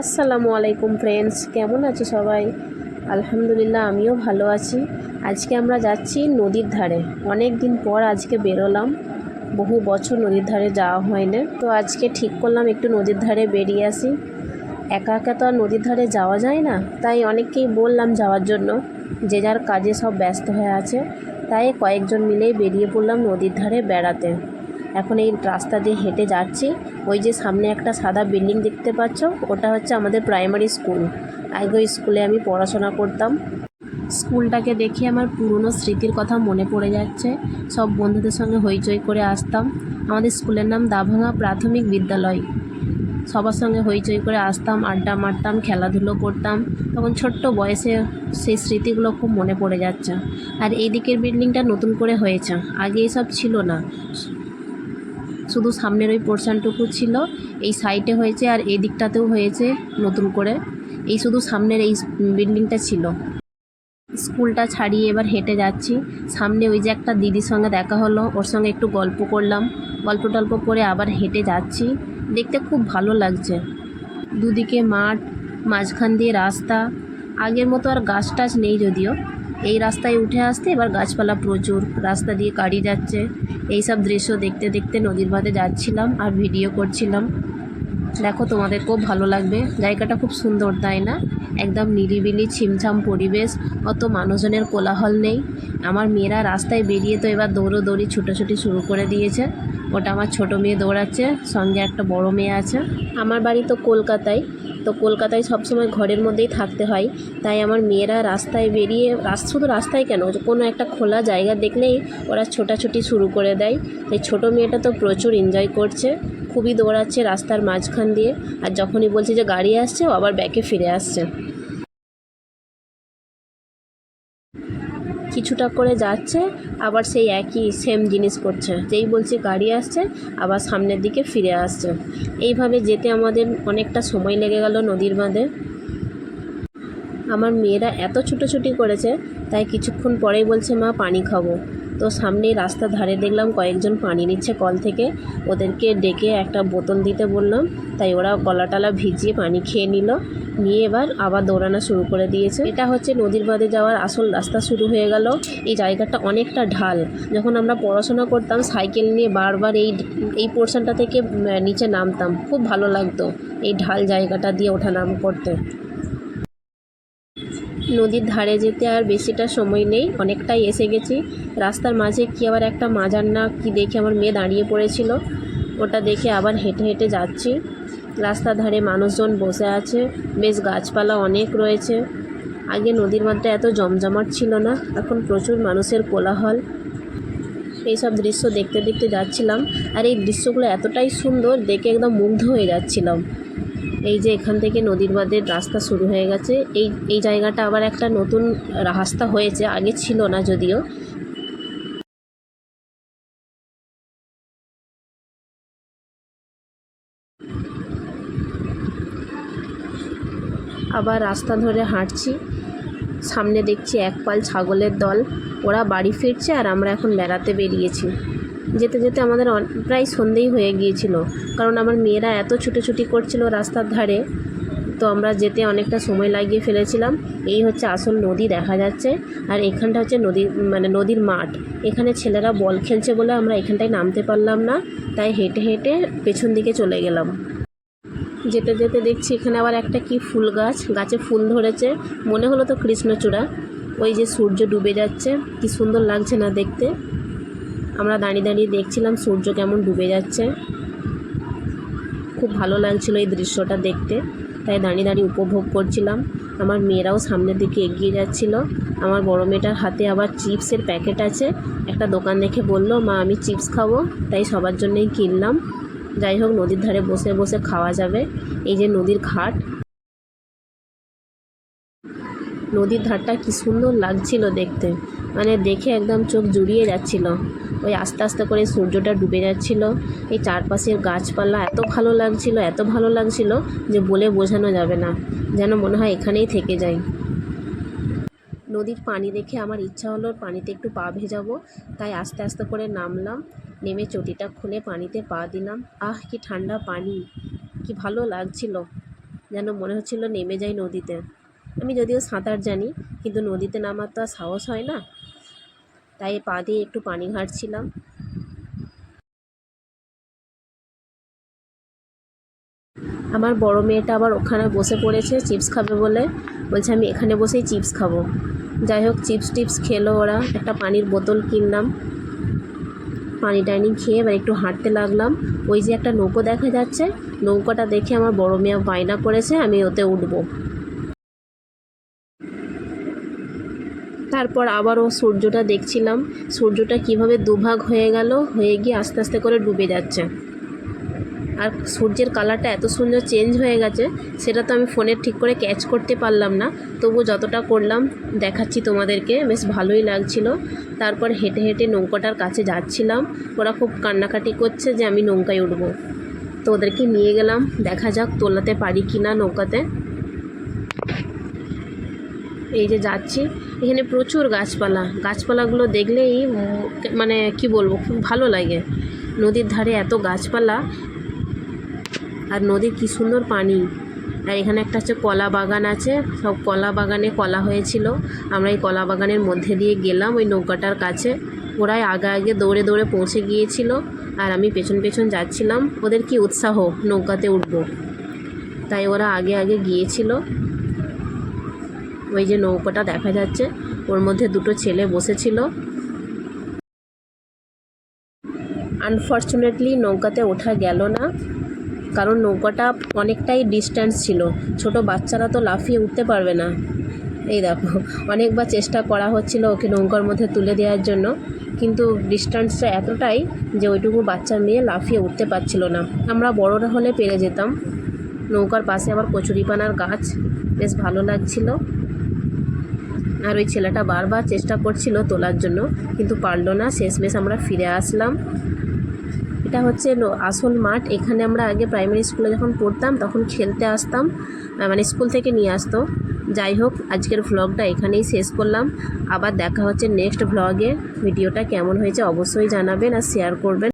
আসসালামু আলাইকুম ফ্রেন্ডস কেমন আছো সবাই? আলহামদুলিল্লাহ, আমিও ভালো আছি। আজকে আমরা যাচ্ছি নদীর ধারে। অনেক দিন পর আজকে বেরোলাম। বহু বছর নদীর ধারে যাওয়া হয় না তো আজকে ঠিক করলাম একটু নদীর ধারে বেরিয়ে আসি। একা একা তো আর নদীর ধারে যাওয়া যায় না। তাই অনেককেই বললাম যাওয়ার জন্য, যে যার কাজে সব ব্যস্ত হয়ে আছে। তাই কয়েকজন মিলেই বেরিয়ে পড়লাম নদীর ধারে বেড়াতে। এখন এই রাস্তা দিয়ে হেঁটে যাচ্ছি। ওই যে সামনে একটা সাদা বিল্ডিং দেখতে পাচ্ছ, ওটা হচ্ছে আমাদের প্রাইমারি স্কুল। আগে স্কুলে আমি পড়াশোনা করতাম। স্কুলটাকে দেখে আমার পুরনো স্মৃতির কথা মনে পড়ে যাচ্ছে। সব বন্ধুদের সঙ্গে হইচই করে আসতাম। আমাদের স্কুলের নাম দাভাঙা প্রাথমিক বিদ্যালয়। সবার সঙ্গে হইচই করে আসতাম, আড্ডা মারতাম, খেলাধুলো করতাম। তখন ছোট্ট বয়সে সেই স্মৃতিগুলো খুব মনে পড়ে যাচ্ছে। আর এই দিকের বিল্ডিংটা নতুন করে হয়েছে। আগে এসব ছিল না। শুধু সামনের ওই পোর্শনটুকু ছিল, এই সাইডে হয়েছে আর এই দিকটাতেও হয়েছে নতুন করে। এই শুধু সামনের এই বিল্ডিংটা ছিল। স্কুলটা ছাড়িয়ে এবার হেঁটে যাচ্ছি। সামনে ওই যে একটা দিদির সঙ্গে দেখা হলো, ওর সঙ্গে একটু গল্প করলাম। গল্প টল্প করে আবার হেঁটে যাচ্ছি। দেখতে খুব ভালো লাগছে। দুদিকে মাঠ, মাঝখান দিয়ে রাস্তা। আগের মতো আর গাছ টাছ নেই যদিও। এই রাস্তায় উঠে আসতে এবার গাছপালা প্রচুর, রাস্তা দিয়ে গাড়ি যাচ্ছে। এই সব দৃশ্য দেখতে দেখতে নদীর বাঁধে যাচ্ছিলাম আর ভিডিও করছিলাম। দেখো, তোমাদের খুব ভালো লাগবে। জায়গাটা খুব সুন্দর, তাই না? একদম নিরিবিলি, ছিমছাম পরিবেশ, অত মানুষজনের কোলাহল নেই। আমার মেয়েরা রাস্তায় বেরিয়ে তো এবার দৌড়োদৌড়ি, ছুটোছুটি শুরু করে দিয়েছে। ওটা আমার ছোট মেয়ে দৌড়াচ্ছে, সঙ্গে একটা বড় মেয়ে আছে। আমার বাড়ি তো কলকাতায়। তো কলকাতায় সবসময় ঘরের মধ্যেই থাকতে হয়। তাই আমার মেয়েরা রাস্তায় বেরিয়ে, রাস- শুধু রাস্তায় কেন? কোনো একটা খোলা জায়গা দেখলেই ওরা ছোটাছুটি শুরু করে দেয়। তাই ছোটো মেয়েটা তো প্রচুর এনজয় করছে। খুবই দৌড়াচ্ছে রাস্তার মাঝখান দিয়ে। আর যখনই বলছে যে গাড়ি আসছে, ও আবার ব্যাকে ফিরে আসছে। কিছুটা করে যাচ্ছে, আবার সেই একই সেম জিনিস করছে। যেই বলছে গাড়ি আসছে, আবার সামনের দিকে ফিরে আসছে। এইভাবে যেতে আমাদের অনেকটা সময় লেগে গেল নদীর বাঁধে। আমার মেয়েরা এত ছুটোছুটি করেছে, তাই কিছুক্ষণ পরেই বলছে, মা, পানি খাব। তো সামনেই রাস্তার ধারে দেখলাম কয়েকজন পানি নিচ্ছে কল থেকে। ওদেরকে ডেকে একটা বোতল দিতে বললাম, তাই ওরা গলা টলা ভিজিয়ে পানি খেয়ে নিল। নিয়ে এবার আবার দৌড়ানো শুরু করে দিয়েছে। এটা হচ্ছে নদীর বাঁধে যাওয়ার আসল রাস্তা শুরু হয়ে গেল। এই জায়গাটা অনেকটা ঢাল। যখন আমরা পড়াশোনা করতাম, সাইকেল নিয়ে বারবার এই এই পোর্শনটা থেকে নিচে নামতাম। খুব ভালো লাগতো এই ঢাল জায়গাটা দিয়ে ওঠা নাম করতে। নদীর ধারে যেতে আর বেশিটা সময় নেই, অনেকটাই এসে গেছি। রাস্তার মাঝে কি আবার একটা মাজার না কি দেখে আমার মেয়ে দাঁড়িয়ে পড়েছিল। ওটা দেখে আবার হেঁটে হেঁটে যাচ্ছি। রাস্তার ধারে মানুষজন বসে আছে। বেশ গাছপালা অনেক রয়েছে। আগে নদীর মাঠটা এত জমজমাট ছিল না, এখন প্রচুর মানুষের কোলাহল। এইসব দৃশ্য দেখতে দেখতে যাচ্ছিলাম, আর এই দৃশ্যগুলো এতটাই সুন্দর দেখে একদম মুগ্ধ হয়ে যাচ্ছিলাম। এই যে এখান থেকে নদীর বাঁধের রাস্তা শুরু হয়ে গেছে। এই এই জায়গাটা আবার একটা নতুন রাস্তা হয়েছে, আগে ছিল না যদিও। আবার রাস্তা ধরে হাঁটছি। সামনে দেখছি এক পাল ছাগলের দল। ওরা বাড়ি ফিরছে আর আমরা এখন বেড়াতে বেরিয়েছি। যেতে যেতে আমাদের প্রায় সন্ধেই হয়ে গিয়েছিল। কারণ আমার মেয়েরা এত ছুটোছুটি করছিল রাস্তার ধারে, তো আমরা যেতে অনেকটা সময় লাগিয়ে ফেলেছিলাম। এই হচ্ছে আসল নদী দেখা যাচ্ছে। আর এখানটা হচ্ছে নদীর মানে নদীর মাঠ। এখানে ছেলেরা বল খেলছে বলে আমরা এখানটায় নামতে পারলাম না। তাই হেঁটে হেঁটে পেছন দিকে চলে গেলাম। যেতে যেতে দেখছি এখানে আবার একটা কি ফুল গাছ, গাছে ফুল ধরেছে। মনে হলো তো কৃষ্ণচূড়া। ওই যে সূর্য ডুবে যাচ্ছে। কি সুন্দর লাগছে না দেখতে। আমরা দাঁড়িয়ে দাঁড়িয়ে দেখছিলাম সূর্য কেমন ডুবে যাচ্ছে। খুব ভালো লাগছিল এই দৃশ্যটা দেখতে। তাই দাঁড়িয়ে দাঁড়িয়ে উপভোগ করছিলাম। আমার মেয়েরাও সামনের দিকে এগিয়ে যাচ্ছিল। আমার বড় মেয়েটার হাতে আবার চিপসের প্যাকেট আছে। একটা দোকান দেখে বলল, মা, আমি চিপস খাব। তাই সবার জন্যই কিনলাম। যাই হোক নদীর ধারে বসে বসে খাওয়া যাবে। এই যে নদীর ঘাট। নদীর ধারটা কি সুন্দর লাগছিল দেখতে। মানে দেখে একদম চোখ জুড়িয়ে যাচ্ছিল। ওই আস্তে আস্তে করে সূর্যটা ডুবে যাচ্ছিল। এই চারপাশের গাছপালা এত ভালো লাগছিল, এত ভালো লাগছিল যে বলে বোঝানো যাবে না। যেন মনে হয় এখানেই থেকে যাই। নদীর পানি দেখে আমার ইচ্ছা হলো পানিতে একটু পা ভেজাবো। তাই আস্তে আস্তে করে নামলাম। নেমে চটিটা খুলে পানিতে পা দিলাম। আহ, কি ঠান্ডা পানি, কি ভালো লাগছিল। যেন মনে হচ্ছিল নেমে যাই নদীতে। আমি যদিও সাঁতার জানি, কিন্তু নদীতে নামার তো আর সাহস হয় না। তাই পা দিয়ে একটু পানি ঘাঁটছিলাম। আমার বড় মেয়েটা আবার ওখানে বসে পড়েছে, চিপস খাবে বলে। বলছে, আমি এখানে বসেই চিপস খাব। যাই হোক, চিপস টিপস খেলো ওরা। একটা পানির বোতল কিনলাম। পানি টানি খেয়ে এবার একটু হাঁটতে লাগলাম। ওই যে একটা নৌকো দেখা যাচ্ছে, নৌকাটা দেখে আমার বড় মেয়া বায়না করেছে, আমি ওতে উঠবো। তারপর আবারও সূর্যটা দেখছিলাম। সূর্যটা কীভাবে দুভাগ হয়ে গেল, হয়ে গিয়ে আস্তে আস্তে করে ডুবে যাচ্ছে। আর সূর্যের কালারটা এত সুন্দর চেঞ্জ হয়ে গেছে, সেটা তো আমি ফোনে ঠিক করে ক্যাচ করতে পারলাম না। তবু যতটা করলাম, দেখাচ্ছি তোমাদেরকে, বেশ ভালোই লাগছিল। তারপর হেঁটে হেঁটে নৌকাটার কাছে যাচ্ছিলাম। ওরা খুব কান্নাকাটি করছে যে আমি নৌকায় উঠবো। তো ওদেরকে নিয়ে গেলাম, দেখা যাক তোলাতে পারি কি না নৌকাতে। এই যে যাচ্ছি, এখানে প্রচুর গাছপালা। গাছপালাগুলো দেখলেই মানে কি বলব, খুব ভালো লাগে। নদীর ধারে এত গাছপালা আর নদীর কি সুন্দর পানি। আর এখানে একটা হচ্ছে কলা বাগান আছে। সব কলা বাগানে কলা হয়েছিল। আমরা এই কলা বাগানের মধ্যে দিয়ে গেলাম ওই নৌকাটার কাছে। ওরাই আগে আগে দৌড়ে দৌড়ে পৌঁছে গিয়েছিল। আর আমি পেছন পেছন যাচ্ছিলাম। ওদের কি উৎসাহ নৌকাতে উঠবো। তাই ওরা আগে আগে গিয়েছিল। ওই যে নৌকাটা দেখা যাচ্ছে। ওর মধ্যে দুটো ছেলে বসেছিল। আনফর্চুনেটলি নৌকাতে ওঠা গেল না। কারণ নৌকাটা অনেকটাই ডিস্ট্যান্স ছিল। ছোট বাচ্চারা তো লাফিয়ে উঠতে পারবে না। এই দেখো, অনেকবার চেষ্টা করা হচ্ছিল ওকে নৌকার মধ্যে তুলে দেওয়ার জন্য, কিন্তু ডিস্ট্যান্সটা এতটাই যে ওইটুকু বাচ্চা মেয়ে লাফিয়ে উঠতে পারছিল না। আমরা বড়রা হলে পেরে যেতাম। নৌকার পাশে আবার কচুরিপানার গাছ, বেশ ভালো লাগছিল। আর ওই ছেলেটা বারবার চেষ্টা করছিল তোলার জন্য, কিন্তু পারল না। শেষমেশ আমরা ফিরে আসলাম। এটা হচ্ছে আসল মাঠ। এখানে আমরা আগে প্রাইমারি স্কুলে যখন পড়তাম, তখন খেলতে আসতাম মানে স্কুল থেকে নিয়ে আসতো। যাই হোক, আজকের ভ্লগটা এখানেই শেষ করলাম। আবার দেখা হচ্ছে নেক্সট ভ্লগে ভিডিওটা কেমন হয়েছে অবশ্যই জানাবেন আর শেয়ার করবেন।